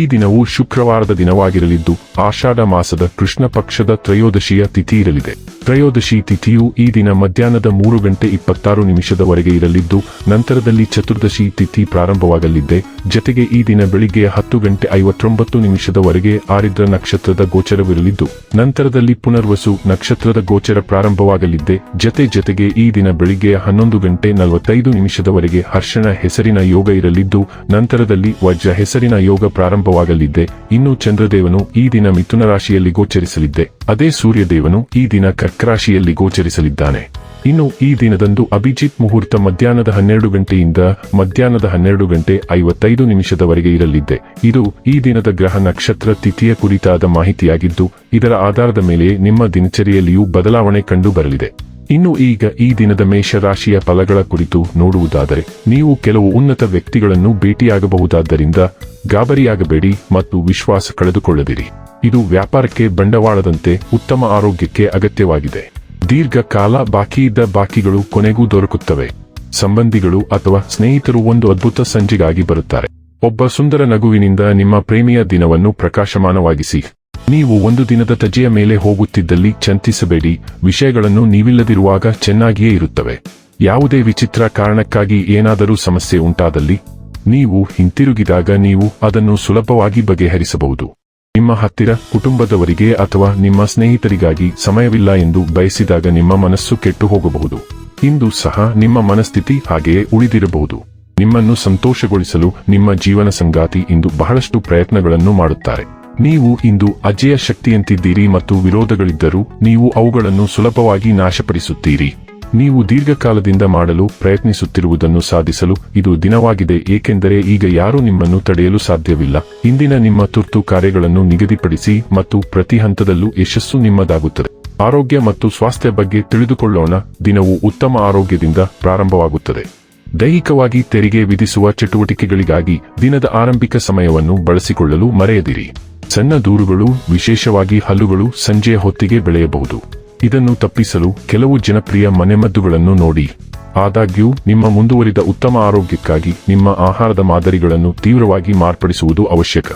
ಈ ದಿನವು ಶುಕ್ರವಾರದ ದಿನವಾಗಿರಲಿದ್ದು, ಆಷಾಢ ಮಾಸದ ಕೃಷ್ಣ ಪಕ್ಷದ ತ್ರಯೋದಶಿಯ ತಿಥಿ ಇರಲಿದೆ. ತ್ರಯೋದಶಿ ತಿಥಿಯು ಈ ದಿನ ಮಧ್ಯಾಹ್ನದ ಮೂರು ಗಂಟೆ ಇಪ್ಪತ್ತಾರು ನಿಮಿಷದವರೆಗೆ ಇರಲಿದ್ದು, ನಂತರದಲ್ಲಿ ಚತುರ್ದಶಿ ತಿಥಿ ಪ್ರಾರಂಭವಾಗಲಿದೆ ಜತೆಗೆ ಈ ದಿನ ಬೆಳಿಗ್ಗೆ ಹತ್ತು ಗಂಟೆ ಐವತ್ತೊಂಬತ್ತು ನಿಮಿಷದವರೆಗೆ ಆರಿದ್ರ ನಕ್ಷತ್ರದ ಗೋಚರವಿರಲಿದ್ದು, ನಂತರದಲ್ಲಿ ಪುನರ್ವಸು ನಕ್ಷತ್ರದ ಗೋಚರ ಪ್ರಾರಂಭವಾಗಲಿದ್ದೆ. ಜತೆ ಜತೆಗೆ ಈ ದಿನ ಬೆಳಿಗ್ಗೆ ಹನ್ನೊಂದು ಗಂಟೆ ನಲವತ್ತೈದು ನಿಮಿಷದವರೆಗೆ ಹರ್ಷಣ ಹೆಸರಿನ ಯೋಗ ಇರಲಿದ್ದು, ನಂತರದಲ್ಲಿ ವಜ್ರ ಹೆಸರಿನ ಯೋಗ ಪ್ರಾರಂಭವಾಗಲಿದ್ದೆ ಇನ್ನು ಚಂದ್ರದೇವನು ಈ ದಿನ ಮಿಥುನ ರಾಶಿಯಲ್ಲಿ ಗೋಚರಿಸಲಿದ್ದೆ. ಅದೇ ಸೂರ್ಯದೇವನು ಈ ದಿನ ಕರ್ಕರಾಶಿಯಲ್ಲಿ ಗೋಚರಿಸಲಿದ್ದಾನೆ. ಇನ್ನು ಈ ದಿನದಂದು ಅಭಿಜಿತ್ ಮುಹೂರ್ತ ಮಧ್ಯಾಹ್ನದ ಹನ್ನೆರಡು ಗಂಟೆಯಿಂದ ಮಧ್ಯಾಹ್ನದ ಹನ್ನೆರಡು ಗಂಟೆ ಐವತ್ತೈದು ನಿಮಿಷದವರೆಗೆ ಇರಲಿದ್ದೆ ಇದು ಈ ದಿನದ ಗ್ರಹ ನಕ್ಷತ್ರ ತಿಥಿಯ ಕುರಿತಾದ ಮಾಹಿತಿಯಾಗಿದ್ದು, ಇದರ ಆಧಾರದ ಮೇಲೆ ನಿಮ್ಮ ದಿನಚರಿಯಲ್ಲಿಯೂ ಬದಲಾವಣೆ ಕಂಡು ಬರಲಿದೆ ಇನ್ನು ಈಗ ಈ ದಿನದ ಮೇಷರಾಶಿಯ ಫಲಗಳ ಕುರಿತು ನೋಡುವುದಾದರೆ, ನೀವು ಕೆಲವು ಉನ್ನತ ವ್ಯಕ್ತಿಗಳನ್ನು ಭೇಟಿಯಾಗಬಹುದಾದ್ದರಿಂದ ಗಾಬರಿಯಾಗಬೇಡಿ ಮತ್ತು ವಿಶ್ವಾಸ ಕಳೆದುಕೊಳ್ಳದಿರಿ. ಇದು ವ್ಯಾಪಾರಕ್ಕೆ ಬಂಡವಾಳದಂತೆ ಉತ್ತಮ ಆರೋಗ್ಯಕ್ಕೆ ಅಗತ್ಯವಾಗಿದೆ. ದೀರ್ಘಕಾಲ ಬಾಕಿಯಿದ್ದ ಬಾಕಿಗಳು ಕೊನೆಗೂ ದೊರಕುತ್ತವೆ. ಸಂಬಂಧಿಗಳು ಅಥವಾ ಸ್ನೇಹಿತರು ಒಂದು ಅದ್ಭುತ ಸಂಜೆಗಾಗಿ ಬರುತ್ತಾರೆ. ಒಬ್ಬ ಸುಂದರ ನಗುವಿನಿಂದ ನಿಮ್ಮ ಪ್ರೇಮಿಯ ದಿನವನ್ನು ಪ್ರಕಾಶಮಾನವಾಗಿಸಿ. ನೀವು ಒಂದು ದಿನದ ತಜೆಯ ಮೇಲೆ ಹೋಗುತ್ತಿದ್ದಲ್ಲಿ ಚಂತಿಸಬೇಡಿ. ವಿಷಯಗಳನ್ನು ನೀವಿಲ್ಲದಿರುವಾಗ ಚೆನ್ನಾಗಿಯೇ ಇರುತ್ತವೆ. ಯಾವುದೇ ವಿಚಿತ್ರ ಕಾರಣಕ್ಕಾಗಿ ಏನಾದರೂ ಸಮಸ್ಯೆ ಉಂಟಾದಲ್ಲಿ, ನೀವು ಹಿಂತಿರುಗಿದಾಗ ನೀವು ಅದನ್ನು ಸುಲಭವಾಗಿ ಬಗೆಹರಿಸಬಹುದು. ನಿಮ್ಮ ಹತ್ತಿರ, ಕುಟುಂಬದವರಿಗೆ ಅಥವಾ ನಿಮ್ಮ ಸ್ನೇಹಿತರಿಗಾಗಿ ಸಮಯವಿಲ್ಲ ಎಂದು ಬಯಸಿದಾಗ ನಿಮ್ಮ ಮನಸ್ಸು ಕೆಟ್ಟು ಹೋಗಬಹುದು. ಇಂದು ಸಹ ನಿಮ್ಮ ಮನಸ್ಥಿತಿ ಹಾಗೆಯೇ ಉಳಿದಿರಬಹುದು. ನಿಮ್ಮನ್ನು ಸಂತೋಷಗೊಳಿಸಲು ನಿಮ್ಮ ಜೀವನ ಸಂಗಾತಿ ಇಂದು ಬಹಳಷ್ಟು ಪ್ರಯತ್ನಗಳನ್ನು ಮಾಡುತ್ತಾರೆ. ನೀವು ಇಂದು ಅಜೇಯ ಶಕ್ತಿಯಂತಿದ್ದೀರಿ ಮತ್ತು ವಿರೋಧಗಳಿದ್ದರೂ ನೀವು ಅವುಗಳನ್ನು ಸುಲಭವಾಗಿ ನಾಶಪಡಿಸುತ್ತೀರಿ. ನೀವು ದೀರ್ಘಕಾಲದಿಂದ ಮಾಡಲು ಪ್ರಯತ್ನಿಸುತ್ತಿರುವುದನ್ನು ಸಾಧಿಸಲು ಇದು ದಿನವಾಗಿದೆ, ಏಕೆಂದರೆ ಈಗ ಯಾರೂ ನಿಮ್ಮನ್ನು ತಡೆಯಲು ಸಾಧ್ಯವಿಲ್ಲ. ಇಂದಿನ ನಿಮ್ಮ ತುರ್ತು ಕಾರ್ಯಗಳನ್ನು ನಿಗದಿಪಡಿಸಿ ಮತ್ತು ಪ್ರತಿ ಹಂತದಲ್ಲೂ ಯಶಸ್ಸು ನಿಮ್ಮದಾಗುತ್ತದೆ. ಆರೋಗ್ಯ ಮತ್ತು ಸ್ವಾಸ್ಥ್ಯ ಬಗ್ಗೆ ತಿಳಿದುಕೊಳ್ಳೋಣ, ದಿನವು ಉತ್ತಮ ಆರೋಗ್ಯದಿಂದ ಪ್ರಾರಂಭವಾಗುತ್ತದೆ. ದೈಹಿಕವಾಗಿ ತೆರಿಗೆ ವಿಧಿಸುವ ಚಟುವಟಿಕೆಗಳಿಗಾಗಿ ದಿನದ ಆರಂಭಿಕ ಸಮಯವನ್ನು ಬಳಸಿಕೊಳ್ಳಲು ಮರೆಯದಿರಿ. ಸಣ್ಣ ದೂರುಗಳು, ವಿಶೇಷವಾಗಿ ಹಲ್ಲುಗಳು ಸಂಜೆಯ ಹೊತ್ತಿಗೆ ಬೆಳೆಯಬಹುದು. ಇದನ್ನು ತಪ್ಪಿಸಲು ಕೆಲವು ಜನಪ್ರಿಯ ಮನೆಮದ್ದುಗಳನ್ನು ನೋಡಿ. ಆದಾಗ್ಯೂ, ನಿಮ್ಮ ಮುಂದುವರಿದ ಉತ್ತಮ ಆರೋಗ್ಯಕ್ಕಾಗಿ ನಿಮ್ಮ ಆಹಾರದ ಮಾದರಿಗಳನ್ನು ತೀವ್ರವಾಗಿ ಮಾರ್ಪಡಿಸುವುದು ಅವಶ್ಯಕ.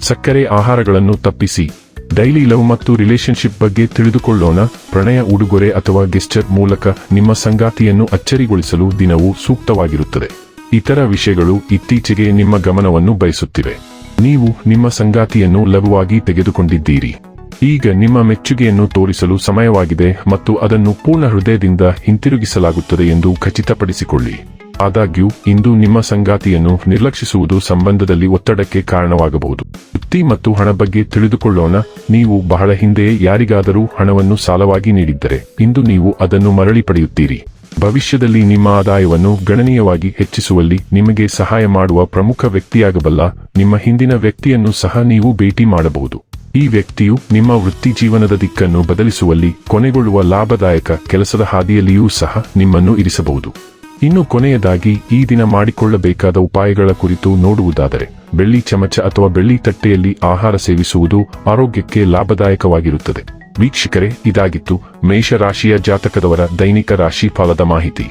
ಸಕ್ಕರೆ ಆಹಾರಗಳನ್ನು ತಪ್ಪಿಸಿ. ಡೈಲಿ ಲವ್ ಮತ್ತು ರಿಲೇಶನ್ಶಿಪ್ ಬಗ್ಗೆ ತಿಳಿದುಕೊಳ್ಳೋಣ. ಪ್ರಣಯ ಉಡುಗೊರೆ ಅಥವಾ ಗೆಸ್ಚರ್ ಮೂಲಕ ನಿಮ್ಮ ಸಂಗಾತಿಯನ್ನು ಅಚ್ಚರಿಗೊಳಿಸಲು ದಿನವೂ ಸೂಕ್ತವಾಗಿರುತ್ತದೆ. ಇತರ ವಿಷಯಗಳು ಇತ್ತೀಚೆಗೆ ನಿಮ್ಮ ಗಮನವನ್ನು ಬಯಸುತ್ತಿವೆ. ನೀವು ನಿಮ್ಮ ಸಂಗಾತಿಯನ್ನು ಲಘುವಾಗಿ ತೆಗೆದುಕೊಂಡಿದ್ದೀರಿ. ಈಗ ನಿಮ್ಮ ಮೆಚ್ಚುಗೆಯನ್ನು ತೋರಿಸಲು ಸಮಯವಾಗಿದೆ ಮತ್ತು ಅದನ್ನು ಪೂರ್ಣ ಹೃದಯದಿಂದ ಹಿಂತಿರುಗಿಸಲಾಗುತ್ತದೆ ಎಂದು ಖಚಿತಪಡಿಸಿಕೊಳ್ಳಿ. ಆದಾಗ್ಯೂ, ಇಂದು ನಿಮ್ಮ ಸಂಗಾತಿಯನ್ನು ನಿರ್ಲಕ್ಷಿಸುವುದು ಸಂಬಂಧದಲ್ಲಿ ಒತ್ತಡಕ್ಕೆ ಕಾರಣವಾಗಬಹುದು. ವೃತ್ತಿ ಮತ್ತು ಹಣ ಬಗ್ಗೆ ತಿಳಿದುಕೊಳ್ಳೋಣ. ನೀವು ಬಹಳ ಹಿಂದೆಯೇ ಯಾರಿಗಾದರೂ ಹಣವನ್ನು ಸಾಲವಾಗಿ ನೀಡಿದ್ದರೆ, ಇಂದು ನೀವು ಅದನ್ನು ಮರಳಿ ಪಡೆಯುತ್ತೀರಿ. ಭವಿಷ್ಯದಲ್ಲಿ ನಿಮ್ಮ ಆದಾಯವನ್ನು ಗಣನೀಯವಾಗಿ ಹೆಚ್ಚಿಸುವಲ್ಲಿ ನಿಮಗೆ ಸಹಾಯ ಮಾಡುವ ಪ್ರಮುಖ ವ್ಯಕ್ತಿಯಾಗಬಲ್ಲ ನಿಮ್ಮ ಹಿಂದಿನ ವ್ಯಕ್ತಿಯನ್ನು ಸಹ ನೀವು ಭೇಟಿ ಮಾಡಬಹುದು. ಈ ವ್ಯಕ್ತಿಯು ನಿಮ್ಮ ವೃತ್ತಿ ಜೀವನದ ದಿಕ್ಕನ್ನು ಬದಲಿಸುವಲ್ಲಿ ಕೊನೆಗೊಳ್ಳುವ ಲಾಭದಾಯಕ ಕೆಲಸದ ಹಾದಿಯಲ್ಲಿಯೂ ಸಹ ನಿಮ್ಮನ್ನು ಇರಿಸಬಹುದು. ಇನ್ನು ಕೊನೆಯದಾಗಿ ಈ ದಿನ ಮಾಡಿಕೊಳ್ಳಬೇಕಾದ ಉಪಾಯಗಳ ಕುರಿತು ನೋಡುವುದಾದರೆ ಬೆಳ್ಳಿ ಚಮಚ ಅಥವಾ ಬೆಳ್ಳಿ ತಟ್ಟೆಯಲ್ಲಿ ಆಹಾರ ಸೇವಿಸುವುದು ಆರೋಗ್ಯಕ್ಕೆ ಲಾಭದಾಯಕವಾಗಿರುತ್ತದೆ. ವೀಕ್ಷಕರೇ, ಇದಾಗಿತ್ತು ಮೇಷರಾಶಿಯ ಜಾತಕದವರ ದೈನಿಕ ರಾಶಿ ಫಲದ ಮಾಹಿತಿ.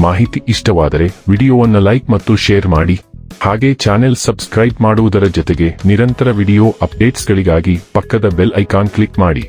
ಮಾಹಿತಿ ಇಷ್ಟವಾದರೆ ವಿಡಿಯೋವನ್ನು ಲೈಕ್ ಮತ್ತು ಶೇರ್ ಮಾಡಿ. ಹಾಗೆ ಚಾನೆಲ್ ಸಬ್ಸ್ಕ್ರೈಬ್ ಮಾಡುವುದರ ಜೊತೆಗೆ ನಿರಂತರ ವಿಡಿಯೋ ಅಪ್ಡೇಟ್ಸ್ಗಳಿಗಾಗಿ ಪಕ್ಕದ ಬೆಲ್ ಐಕಾನ್ ಕ್ಲಿಕ್ ಮಾಡಿ.